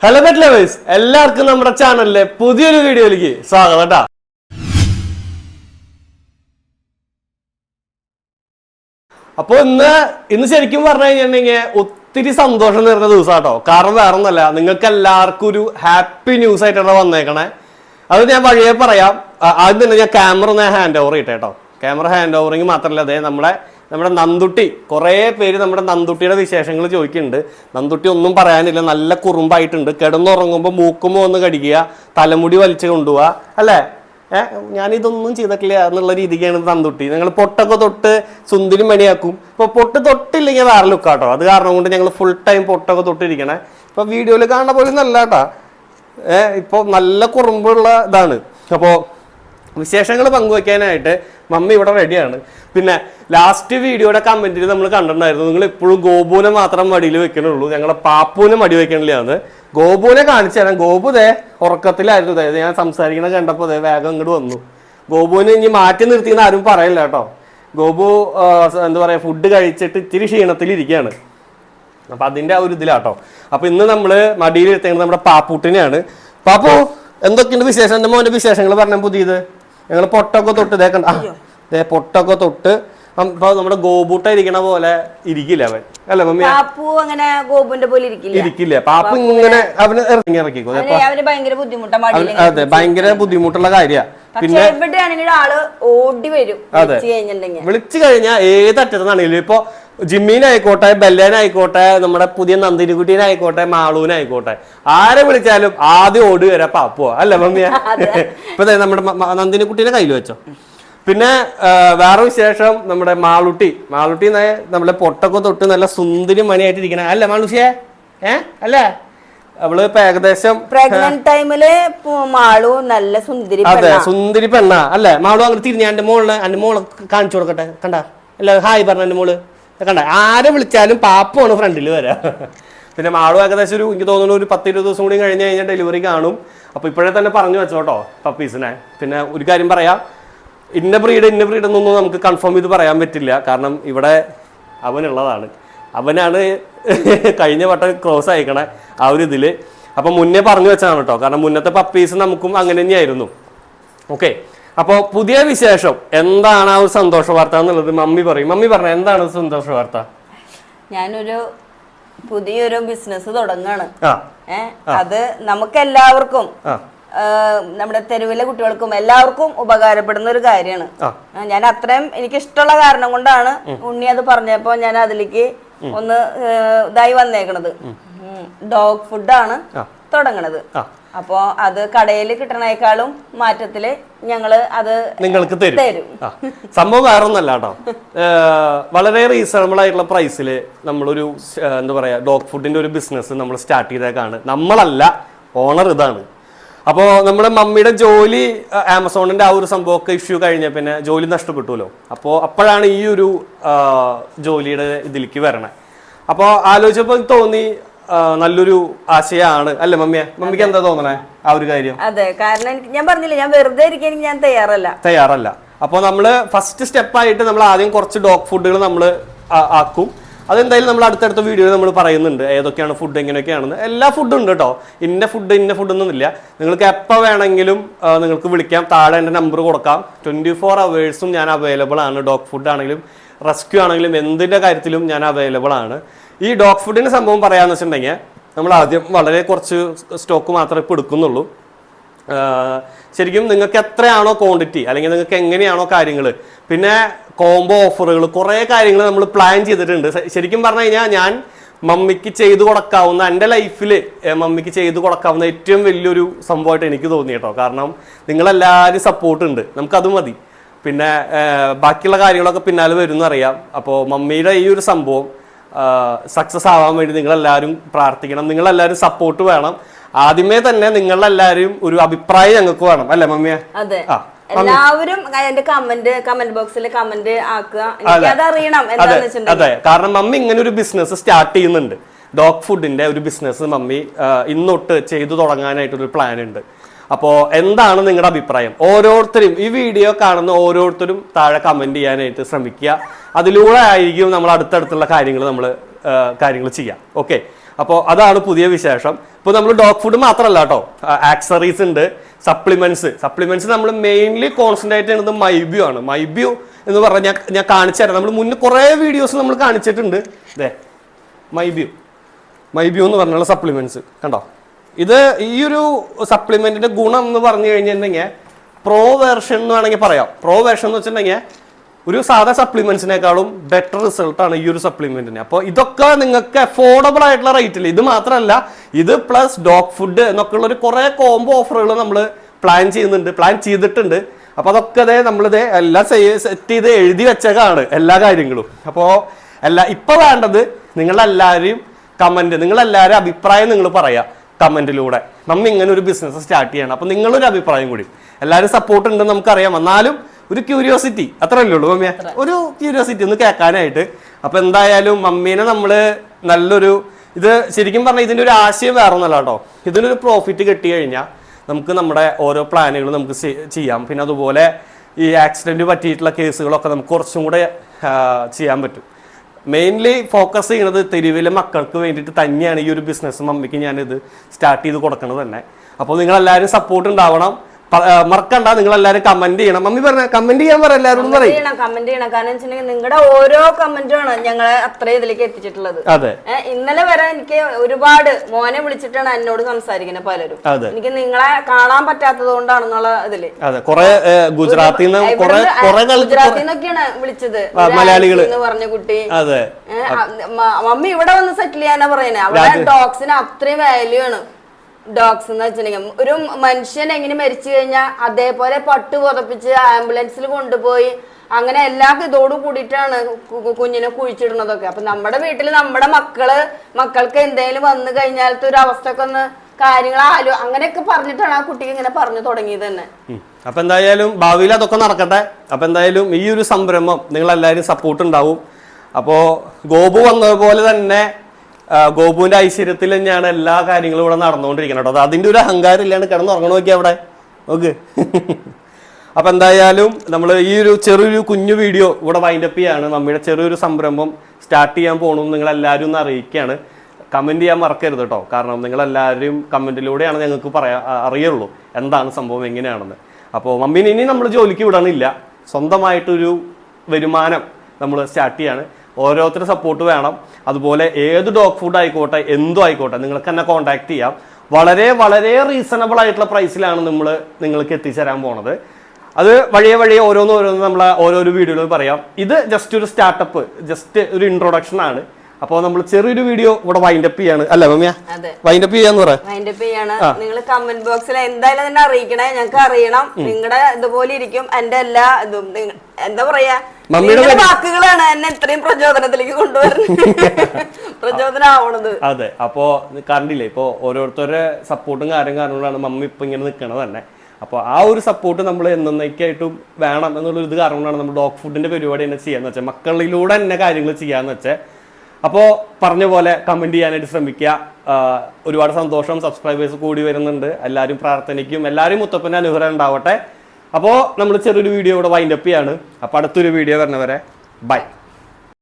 Hello pet lovers എല്ലാവർക്കും നമ്മുടെ ചാനലിലെ പുതിയൊരു വീഡിയോയിലേക്ക് സ്വാഗതം കേട്ടാ അപ്പൊ ഇന്ന് ഇന്ന് ശരിക്കും പറഞ്ഞു കഴിഞ്ഞിട്ടുണ്ടെങ്കിൽ ഒത്തിരി സന്തോഷം നിറഞ്ഞ ദിവസം കേട്ടോ കാരണം വേറെ ഒന്നല്ല നിങ്ങൾക്ക് എല്ലാവർക്കും ഒരു ഹാപ്പി ന്യൂസ് ആയിട്ടാണ് വന്നേക്കണേ. അത് ഞാൻ വഴിയെ പറയാം. ആദ്യം തന്നെ ഞാൻ ക്യാമറ ഒന്ന് ഹാൻഡ് ഓവർ ചെയ്യട്ടെ കേട്ടോ ക്യാമറ ഹാൻഡ് ഓവറിങ് മാത്രമല്ല അതെ നമ്മുടെ നമ്മുടെ നന്തുട്ടി കുറേ പേര് നമ്മുടെ നന്തുട്ടിയുടെ വിശേഷങ്ങൾ ചോദിക്കുന്നുണ്ട്. നന്തുട്ടി ഒന്നും പറയാനില്ല നല്ല കുറുമ്പായിട്ടുണ്ട്. കിടന്നുറങ്ങുമ്പോൾ മൂക്കുമോ ഒന്ന് കടിക്കുക തലമുടി വലിച്ചു കൊണ്ടുപോവുക അല്ലേ? ഏഹ് ഞാനിതൊന്നും ചെയ്തിട്ടില്ല എന്നുള്ള രീതിക്കാണ് നന്തുട്ടി ഞങ്ങൾ പൊട്ടൊക്കെ തൊട്ട് സുന്ദരി മണിയാക്കും. ഇപ്പൊ പൊട്ട് തൊട്ടില്ലെങ്കിൽ വേറെ ലുക്കാട്ടോ. അത് കാരണം കൊണ്ട് ഞങ്ങൾ ഫുൾ ടൈം പൊട്ടൊക്കെ തൊട്ടിരിക്കണേ. ഇപ്പൊ വീഡിയോയിൽ കാണുന്ന പോലെ നല്ല കേട്ടാ. ഏഹ് ഇപ്പോൾ നല്ല കുറുമ്പുള്ള ഇതാണ്. അപ്പോൾ വിശേഷങ്ങൾ പങ്കുവെക്കാനായിട്ട് മമ്മി ഇവിടെ റെഡിയാണ് പിന്നെ ലാസ്റ്റ് വീഡിയോയുടെ കമന്റിൽ നമ്മൾ കണ്ടിട്ടുണ്ടായിരുന്നു. നിങ്ങൾ ഇപ്പോഴും ഗോപുവിനെ മാത്രം മടിയിൽ വെക്കണുള്ളൂ. ഞങ്ങളെ പാപ്പൂനെ മടി വെക്കണില്ലാന്ന് ഗോപുവിനെ കാണിച്ചു തരാം. ഗോപു ദേ ഉറക്കത്തിലായിരുന്നു. അതായത് ഞാൻ സംസാരിക്കണ കണ്ടപ്പോൾ ദേ വേഗം ഇങ്ങോട്ട് വന്നു. ഗോപുവിനെ ഇനി മാറ്റി നിർത്തിയെന്ന് ആരും പറയില്ല കേട്ടോ. ഗോപു എന്താ പറയുക ഫുഡ് കഴിച്ചിട്ട് ഇത്തിരി ക്ഷീണത്തിലിരിക്കുകയാണ് അപ്പൊ അതിന്റെ ആ ഒരു ഇതിലാട്ടോ അപ്പൊ ഇന്ന് നമ്മൾ മടിയിൽ എത്തേണ്ടത് നമ്മുടെ പാപ്പൂട്ടിനെയാണ്. പാപ്പു എന്തൊക്കെയുണ്ട് വിശേഷം? എന്റെ മോന്റെ വിശേഷങ്ങൾ പറഞ്ഞാൽ പുതിയത്. ഞങ്ങൾ പൊട്ടൊക്കെ തൊട്ട് ഇതേക്കണ്ട ദേ പൊട്ടൊക്കെ തൊട്ട് ഇപ്പൊ നമ്മുടെ ഗോപൂട്ട ഇരിക്കണ പോലെ ഇരിക്കില്ല അവൻ. അല്ലെ മമ്മി പാപ്പു അങ്ങനെ ഗോപുന്റെ പോലെ ഇരിക്കില്ല. ഇരിക്കില്ല. പാപ്പു ഇങ്ങനെ അവന് ഇറങ്ങി ഇറക്കിക്കോ. അതെ ഭയങ്കര ബുദ്ധിമുട്ടുള്ള കാര്യ. പിന്നെ എവിടെയാണെങ്കിലും ആൾ ഓടി വരും അതെ. വിളിച്ച് വിളിച്ചു കഴിഞ്ഞാൽ ഏത് അറ്റത്തുനിന്നാണെങ്കിലും ഇപ്പൊ ജിമ്മീനായിക്കോട്ടെ ബല്ലേനായിക്കോട്ടെ നമ്മുടെ പുതിയ നന്ദിനിക്കുട്ടീനായിക്കോട്ടെ മാളൂനായിക്കോട്ടെ. ആരെ വിളിച്ചാലും ആദ്യം ഓടി വരാ പാപ്പോ അല്ലെ മമ്മിയ? ഇപ്പൊ നമ്മുടെ നന്ദിനിക്കുട്ടീനെ കയ്യിൽ വെച്ചോ. പിന്നെ വേറെ വിശേഷം നമ്മുടെ മാളുട്ടി. മാളുട്ടി നമ്മളെ പൊട്ടൊക്കെ തൊട്ട് നല്ല സുന്ദരി മണിയായിട്ട് ഇരിക്കണ അല്ലേ മാളുഷിയെ? ഏ? അല്ലേ? അവൾ ഇപ്പൊ ഏകദേശം പ്രഗ്നന്റ് ടൈമിൽ മാളു നല്ല സുന്ദരി അതെ സുന്ദരി പെണ്ണാ. അല്ലേ? മാളു അങ്ങനെ തിരിഞ്ഞ എന്റെ മോളിന് എന്റെ മോളെ കാണിച്ചു കൊടുക്കട്ടെ. കണ്ട? അല്ല ഹായ് പറഞ്ഞ എന്റെ മോൾ. കണ്ട? ആരെ വിളിച്ചാലും പാപ്പമാണ് ഫ്രണ്ടിൽ വരാ. പിന്നെ മാളും ഏകദേശം ഒരു എനിക്ക് തോന്നുന്നു ഒരു പത്ത് ഇരുപത് ദിവസം കൂടി കഴിഞ്ഞ് കഴിഞ്ഞാൽ ഡെലിവറി കാണും. അപ്പോൾ ഇപ്പോഴേ തന്നെ പറഞ്ഞു വെച്ചോട്ടോ പപ്പീസിനെ. പിന്നെ ഒരു കാര്യം പറയാം. ഇന്ന ബ്രീഡ് ഇന്ന ബ്രീഡ് എന്നൊന്നും നമുക്ക് കൺഫേം ചെയ്ത് പറയാൻ പറ്റില്ല. കാരണം ഇവിടെ അവനുള്ളതാണ്. അവനാണ് കഴിഞ്ഞ വട്ടം ക്രോസ് അയക്കണേ ആ ഒരു ഇതിൽ. അപ്പൊ മുന്നേ പറഞ്ഞു വെച്ചാണ് കേട്ടോ. കാരണം മുന്നത്തെ പപ്പീസ് നമുക്കും അങ്ങനെ തന്നെയായിരുന്നു. ഓക്കെ അപ്പോൾ പുതിയ വിശേഷം. എന്താണ് ആ ഒരു സന്തോഷ വാർത്ത എന്നുള്ളത് മമ്മി പറയും. മമ്മി പറഞ്ഞ എന്താണ് സന്തോഷ വാർത്ത? ഞാനൊരു പുതിയൊരു ബിസിനസ് തുടങ്ങാണ്. അത് നമുക്ക് എല്ലാവർക്കും നമ്മുടെ തെരുവിലെ കുട്ടികൾക്കും എല്ലാവർക്കും ഉപകാരപ്പെടുന്ന ഒരു കാര്യമാണ് ഞാൻ അത്രയും എനിക്ക് ഇഷ്ടമുള്ള കാരണം കൊണ്ടാണ് ഉണ്ണി അത് പറഞ്ഞപ്പോ ഞാൻ അതിലേക്ക് ഒന്ന് ഇതായി വന്നേക്കണത്. ഡോഗ് ഫുഡാണ്. തുടങ്ങണത്. അപ്പോ അത് കടയിൽ കിട്ടണേക്കാളും മാറ്റത്തിൽ ഞങ്ങൾ അത് നിങ്ങൾക്ക് തരും. സംഭവം വേറെ ഒന്നല്ല കേട്ടോ. വളരെ റീസണബിൾ ആയിട്ടുള്ള പ്രൈസിൽ നമ്മളൊരു എന്താ പറയാ ഡോഗ് ഫുഡിന്റെ ഒരു ബിസിനസ് നമ്മൾ സ്റ്റാർട്ട് ചെയ്തേക്കാണ്. നമ്മളല്ല ഓണർ ഇതാണ്. അപ്പോ നമ്മുടെ മമ്മിയുടെ ജോലി ആമസോണിന്റെ ആ ഒരു സംഭവമൊക്കെ ഇഷ്യൂ കഴിഞ്ഞ പിന്നെ ജോലി നഷ്ടപ്പെട്ടുല്ലോ അപ്പോ അപ്പോഴാണ് ഈ ഒരു ജോലിയുടെ ഇതിലേക്ക് വരണേ. അപ്പോ ആലോചിച്ചപ്പോൾ തോന്നി നല്ലൊരു ആശയമാണ് അല്ലെ മമ്മിയെ? മമ്മിക്ക് എന്താ തോന്നണേ ആ ഒരു കാര്യം? അതെ കാരണം എനിക്ക് ഞാൻ പറഞ്ഞില്ല ഞാൻ വെറുതെ ഇരിക്കാൻ ഞാൻ തയ്യാറല്ല. തയ്യാറല്ല. അപ്പോൾ നമ്മൾ ഫസ്റ്റ് സ്റ്റെപ്പ് ആയിട്ട് നമ്മൾ ആദ്യം കുറച്ച് ഡോഗ് ഫുഡുകൾ നമ്മൾ ആക്കും. അതെന്തായാലും നമ്മൾ അടുത്തടുത്ത വീഡിയോയിൽ നമ്മൾ പറയുന്നുണ്ട് ഏതൊക്കെയാണ് ഫുഡ് എങ്ങനെയൊക്കെയാണെന്ന്. എല്ലാ ഫുഡും ഉണ്ട് കേട്ടോ ഇന്ന ഫുഡ് ഇന്ന ഫുഡ് ഒന്നുമില്ല നിങ്ങൾക്ക് എപ്പോൾ വേണമെങ്കിലും നിങ്ങൾക്ക് വിളിക്കാം. താഴെ എന്റെ നമ്പർ കൊടുക്കാം. ട്വന്റി ഫോർ അവേഴ്സും ഞാൻ അവൈലബിൾ ആണ്. ഡോഗ് ഫുഡ് ആണെങ്കിലും റെസ്ക്യൂ ആണെങ്കിലും എന്തിന്റെ കാര്യത്തിലും ഞാൻ അവൈലബിൾ ആണ്. ഈ ഡോഗ് ഫുഡിന്റെ സംഭവം പറയാമെന്ന് വെച്ചിട്ടുണ്ടെങ്കിൽ നമ്മൾ ആദ്യം വളരെ കുറച്ച് സ്റ്റോക്ക് മാത്രമേ ഇപ്പോൾ എടുക്കുന്നുള്ളൂ. ശരിക്കും നിങ്ങൾക്ക് എത്രയാണോ ക്വാണ്ടിറ്റി അല്ലെങ്കിൽ നിങ്ങൾക്ക് എങ്ങനെയാണോ കാര്യങ്ങൾ പിന്നെ കോംബോ ഓഫറുകൾ കുറേ കാര്യങ്ങൾ നമ്മൾ പ്ലാൻ ചെയ്തിട്ടുണ്ട്. ശരിക്കും പറഞ്ഞു കഴിഞ്ഞാൽ ഞാൻ മമ്മിക്ക് ചെയ്തു കൊടുക്കാവുന്ന എന്റെ ലൈഫിൽ മമ്മിക്ക് ചെയ്തു കൊടുക്കാവുന്ന ഏറ്റവും വലിയൊരു സംഭവമായിട്ട് എനിക്ക് തോന്നി കേട്ടോ. കാരണം നിങ്ങളെല്ലാവരും സപ്പോർട്ട് ഉണ്ട്. നമുക്കത് മതി. പിന്നെ ബാക്കിയുള്ള കാര്യങ്ങളൊക്കെ പിന്നാലെ വരും അറിയാം. അപ്പോൾ മമ്മിയുടെ ഈ ഒരു സംഭവം സക്സസ് ആവാൻ വേണ്ടി നിങ്ങളെല്ലാവരും പ്രാർത്ഥിക്കണം. നിങ്ങളെല്ലാവരും സപ്പോർട്ട് വേണം. ആദ്യമേ തന്നെ നിങ്ങളെല്ലാവരും ഒരു അഭിപ്രായം ഞങ്ങൾക്ക് വേണം. അല്ലേ മമ്മിയ? ആ എല്ലാവരും എന്റെ കമന്റ് കമന്റ് ബോക്സിൽ കമന്റ് ആക്കുക. അറിയണം. അതെ. കാരണം മമ്മി ഇങ്ങനെ ഒരു ബിസിനസ് സ്റ്റാർട്ട് ചെയ്യുന്നുണ്ട്. ഡോഗ് ഫുഡിന്റെ ഒരു ബിസിനസ് മമ്മി ഇന്നൊട്ട് ചെയ്തു തുടങ്ങാനായിട്ടൊരു പ്ലാൻ ഉണ്ട്. അപ്പോൾ എന്താണ് നിങ്ങളുടെ അഭിപ്രായം? ഓരോരുത്തരും ഈ വീഡിയോ കാണുന്ന ഓരോരുത്തരും താഴെ കമന്റ് ചെയ്യാനായിട്ട് ശ്രമിക്കുക. അതിലൂടെ ആയിരിക്കും നമ്മൾ അടുത്തടുത്തുള്ള കാര്യങ്ങൾ നമ്മൾ കാര്യങ്ങൾ ചെയ്യാം ഓക്കെ അപ്പോൾ അതാണ് പുതിയ വിശേഷം. ഇപ്പോൾ നമ്മൾ ഡോഗ് ഫുഡ് മാത്രമല്ല കേട്ടോ. ആക്സറീസ് ഉണ്ട് സപ്ലിമെന്റ്സ് സപ്ലിമെന്റ്സ് നമ്മൾ മെയിൻലി കോൺസെൻട്രേറ്റ് ചെയ്യുന്നത് മൈബ്യൂ ആണ്. മൈബ്യൂ എന്ന് പറഞ്ഞാൽ ഞാൻ ഞാൻ കാണിച്ചു തരാം. നമ്മൾ മുന്നേ കുറേ വീഡിയോസ് നമ്മൾ കാണിച്ചിട്ടുണ്ട്. ഇതേ മൈബ്യൂ. മൈബ്യൂ എന്ന് പറഞ്ഞുള്ള സപ്ലിമെന്റ്സ് കണ്ടോ? ഇത് ഈ ഒരു സപ്ലിമെന്റിന്റെ ഗുണം എന്ന് പറഞ്ഞു കഴിഞ്ഞിട്ടുണ്ടെങ്കിൽ പ്രോ വേർഷൻ എന്ന് വേണമെങ്കിൽ പറയാം. പ്രോ വേർഷൻ എന്ന് വെച്ചിട്ടുണ്ടെങ്കിൽ ഒരു സാധാ സപ്ലിമെന്റ്സിനേക്കാളും ബെറ്റർ റിസൾട്ട് ആണ് ഈ ഒരു സപ്ലിമെന്റിന് അപ്പോൾ ഇതൊക്കെ നിങ്ങൾക്ക് അഫോർഡബിൾ ആയിട്ടുള്ള റേറ്റിൽ ഇത് മാത്രമല്ല ഇത് പ്ലസ് ഡോഗ് ഫുഡ് എന്നൊക്കെ ഉള്ള ഒരു കുറേ കോംബോ ഓഫറുകൾ നമ്മൾ പ്ലാൻ ചെയ്യുന്നുണ്ട് പ്ലാൻ ചെയ്തിട്ടുണ്ട്. അപ്പോൾ അതൊക്കെ അതെ നമ്മളിത് എല്ലാം സെറ്റ് ചെയ്ത് എഴുതി വെച്ചതാണ് എല്ലാ കാര്യങ്ങളും. അപ്പോൾ എല്ലാ ഇപ്പൊ വേണ്ടത് നിങ്ങളെല്ലാവരെയും കമന്റ് നിങ്ങളെല്ലാവരും അഭിപ്രായം നിങ്ങൾ പറയാ. കമന്റിലൂടെ. നമ്മൾ ഇങ്ങനെ ഒരു ബിസിനസ് സ്റ്റാർട്ട് ചെയ്യണം. അപ്പം നിങ്ങളൊരു അഭിപ്രായം കൂടി. എല്ലാവരും സപ്പോർട്ട് ഉണ്ടെന്ന് നമുക്കറിയാം. എന്നാലും ഒരു ക്യൂരിയോസിറ്റി അത്രയല്ലേ ഉള്ളൂ മമ്മിയ ഒരു ക്യൂരിയോസിറ്റി ഒന്ന് കേൾക്കാനായിട്ട്. അപ്പോൾ എന്തായാലും മമ്മീനെ നമ്മൾ നല്ലൊരു ഇത് ശരിക്കും പറഞ്ഞാൽ ഇതിന്റെ ഒരു ആശയം വേറെ ഒന്നല്ല കേട്ടോ. ഇതിനൊരു പ്രോഫിറ്റ് കിട്ടി കഴിഞ്ഞാൽ നമുക്ക് നമ്മുടെ ഓരോ പ്ലാനുകൾ നമുക്ക് ചെയ്യാം. പിന്നെ അതുപോലെ ഈ ആക്സിഡന്റ് പറ്റിയിട്ടുള്ള കേസുകളൊക്കെ നമുക്ക് കുറച്ചും കൂടെ ചെയ്യാൻ പറ്റും. മെയിൻലി ഫോക്കസ് ചെയ്യുന്നത് തെരുവിലെ മക്കൾക്ക് വേണ്ടിയിട്ട് തന്നെയാണ് ഈ ഒരു ബിസിനസ് മമ്മിക്ക് ഞാനിത് സ്റ്റാർട്ട് ചെയ്ത് കൊടുക്കുന്നത് തന്നെ. അപ്പോൾ നിങ്ങളെല്ലാവരും സപ്പോർട്ട് ഉണ്ടാവണം. മറക്കണ്ട നിങ്ങൾ എല്ലാവരും കമന്റ് ചെയ്യണം. മമ്മി പറഞ്ഞ കമന്റ് ചെയ്യാൻ പറ എല്ലാവരോടും പറയും. ചെയ്യണം കമന്റ് ചെയ്യണം. കാരണം വെച്ചിട്ടുണ്ടെങ്കിൽ നിങ്ങളുടെ ഓരോ കമന്റുമാണ് ഞങ്ങളെ അത്ര ഇതിലേക്ക് എത്തിച്ചിട്ടുള്ളത്. അതെ. ഇന്നലെ വരെ എനിക്ക് ഒരുപാട് മോനെ വിളിച്ചിട്ടാണ് എന്നോട് സംസാരിക്കുന്നത് പലരും. അതെ. എനിക്ക് നിങ്ങളെ കാണാൻ പറ്റാത്തത് കൊണ്ടാണെന്നുള്ള ഇതിൽ. അതെ കുറെ ഗുജറാത്തിൽ ഗുജറാത്തിൽ നിന്നൊക്കെയാണ് വിളിച്ചത്. എന്ന് പറഞ്ഞ കുട്ടി. അതെ. മമ്മി ഇവിടെ വന്ന് സെറ്റിൽ ചെയ്യാനാ പറയുന്നത് അവിടെ ഡോഗ്സിന് അത്രയും വാല്യൂ ആണ്. ഡോഗ്സ് എന്ന് വെച്ചിട്ടുണ്ടെങ്കിൽ ഒരു മനുഷ്യൻ എങ്ങനെ മരിച്ചു കഴിഞ്ഞാൽ അതേപോലെ പട്ട് പുറപ്പിച്ച് ആംബുലൻസിൽ കൊണ്ടുപോയി അങ്ങനെ എല്ലാ ഇതോട് കൂടിയിട്ടാണ് കുഞ്ഞിനെ കുഴിച്ചിടുന്നതൊക്കെ. അപ്പൊ നമ്മുടെ വീട്ടിൽ നമ്മുടെ മക്കൾ മക്കൾക്ക് എന്തെങ്കിലും വന്നു കഴിഞ്ഞാലത്തെ ഒരു അവസ്ഥയൊക്കെ ഒന്ന് കാര്യങ്ങൾ ആലോ അങ്ങനെയൊക്കെ പറഞ്ഞിട്ടാണ് ആ കുട്ടിക്ക് ഇങ്ങനെ പറഞ്ഞു തുടങ്ങിയത് തന്നെ. അപ്പൊ എന്തായാലും ഭാവിയിൽ അതൊക്കെ നടക്കട്ടെ. അപ്പൊ എന്തായാലും ഈ ഒരു സംരംഭം നിങ്ങൾ എല്ലാവരും സപ്പോർട്ട് ഉണ്ടാവും. അപ്പോ ഗോപു വന്നതുപോലെ തന്നെ ഗോപുവിന്റെ ഐശ്വര്യത്തിൽ തന്നെയാണ് എല്ലാ കാര്യങ്ങളും ഇവിടെ നടന്നുകൊണ്ടിരിക്കുന്നത് കേട്ടോ. അത് അതിന്റെ ഒരു അഹങ്കാരം ഇല്ലാണ്ട് കിടന്ന് ഉറങ്ങണ നോക്കിയാ അവിടെ. നോക്ക്. അപ്പൊ എന്തായാലും നമ്മൾ ഈ ഒരു ചെറിയൊരു കുഞ്ഞു വീഡിയോ ഇവിടെ വൈൻഡപ്പ് ചെയ്യാണ്. നമ്മുടെ ചെറിയൊരു സംരംഭം സ്റ്റാർട്ട് ചെയ്യാൻ പോകണം നിങ്ങൾ എല്ലാവരും ഒന്ന് അറിയിക്കുകയാണ്. കമന്റ് ചെയ്യാൻ മറക്കരുത് കേട്ടോ. കാരണം നിങ്ങൾ എല്ലാവരും കമന്റിലൂടെയാണ് ഞങ്ങൾക്ക് പറയാ അറിയുള്ളൂ എന്താണ് സംഭവം എങ്ങനെയാണെന്ന്. അപ്പോൾ മമ്മീനെ ഇനി നമ്മൾ ജോലിക്ക് വിടണില്ല. സ്വന്തമായിട്ടൊരു വരുമാനം നമ്മൾ സ്റ്റാർട്ട് ചെയ്യാണ്. ഓരോരുത്തരുടെ സപ്പോർട്ട് വേണം. അതുപോലെ ഏത് ഡോഗ് ഫുഡ് ആയിക്കോട്ടെ എന്തും ആയിക്കോട്ടെ നിങ്ങൾക്ക് എന്നെ കോൺടാക്ട് ചെയ്യാം. വളരെ വളരെ റീസണബിൾ ആയിട്ടുള്ള പ്രൈസിലാണ് നമ്മൾ നിങ്ങൾക്ക് എത്തിച്ചേരാൻ പോണത്. അത് വഴിയെ വഴിയെ ഓരോന്ന് ഓരോന്ന് നമ്മൾ ഓരോരോ വീഡിയോയിൽ പറയാം. ഇത് ജസ്റ്റ് ഒരു സ്റ്റാർട്ടപ്പ് ജസ്റ്റ് ഒരു ഇൻട്രൊഡക്ഷൻ ആണ്. അപ്പോൾ നമ്മൾ ചെറിയൊരു വീഡിയോ ഇവിടെ വൈൻഡപ്പ് ചെയ്യാണ്. അല്ല മമ്മിയ? വൈൻഡപ്പ് ചെയ്യാന്ന് പറയാം വൈൻഡപ്പ് അപ്പ് ചെയ്യാണ്. നിങ്ങൾ കമന്റ് ബോക്സിൽ എന്തായാലും തന്നെ അറിയിക്കണേ. ഞങ്ങൾക്ക് അറിയണം. നിങ്ങളുടെ ഇതുപോലെ ഇരിക്കും. എന്റെ എല്ലാ ഇതും എന്താ പറയാ? മമ്മിയുടെ വാക്കുകളാണ് എന്നെ ഇത്രയും പ്രചോദനത്തിലേക്ക് കൊണ്ടുവരുന്നത് ആവണത് അതെ. അപ്പോ കണ്ടില്ലേ? ഇപ്പോ ഓരോരുത്തരുടെ സപ്പോർട്ടും കാര്യം കാരണങ്ങളാണ് മമ്മി ഇപ്പൊ ഇങ്ങനെ നിൽക്കണത് തന്നെ. അപ്പോൾ ആ ഒരു സപ്പോർട്ട് നമ്മൾ എന്നേക്കായിട്ടും വേണം എന്നുള്ള ഇത് കാരണമാണ് നമ്മൾ ഡോഗ് ഫുഡിന്റെ പരിപാടി തന്നെ ചെയ്യാന്ന് വെച്ചാൽ മക്കളിലൂടെ തന്നെ കാര്യങ്ങൾ ചെയ്യാന്ന് വെച്ചാൽ അപ്പോൾ പറഞ്ഞ പോലെ കമന്റ് ചെയ്യാനായിട്ട് ശ്രമിക്കുക. ഒരുപാട് സന്തോഷം. സബ്സ്ക്രൈബേഴ്സ് കൂടി വരുന്നുണ്ട്. എല്ലാവരും പ്രാർത്ഥനയ്ക്കും എല്ലാവരും മുത്തപ്പന്റെ അനുഗ്രഹം ഉണ്ടാവട്ടെ. അപ്പോൾ നമ്മൾ ചെറിയൊരു വീഡിയോ ഇവിടെ വൈൻഡപ്പ് ചെയ്യാണ്. അപ്പോൾ അടുത്തൊരു വീഡിയോ വരുന്നവരെ ബൈ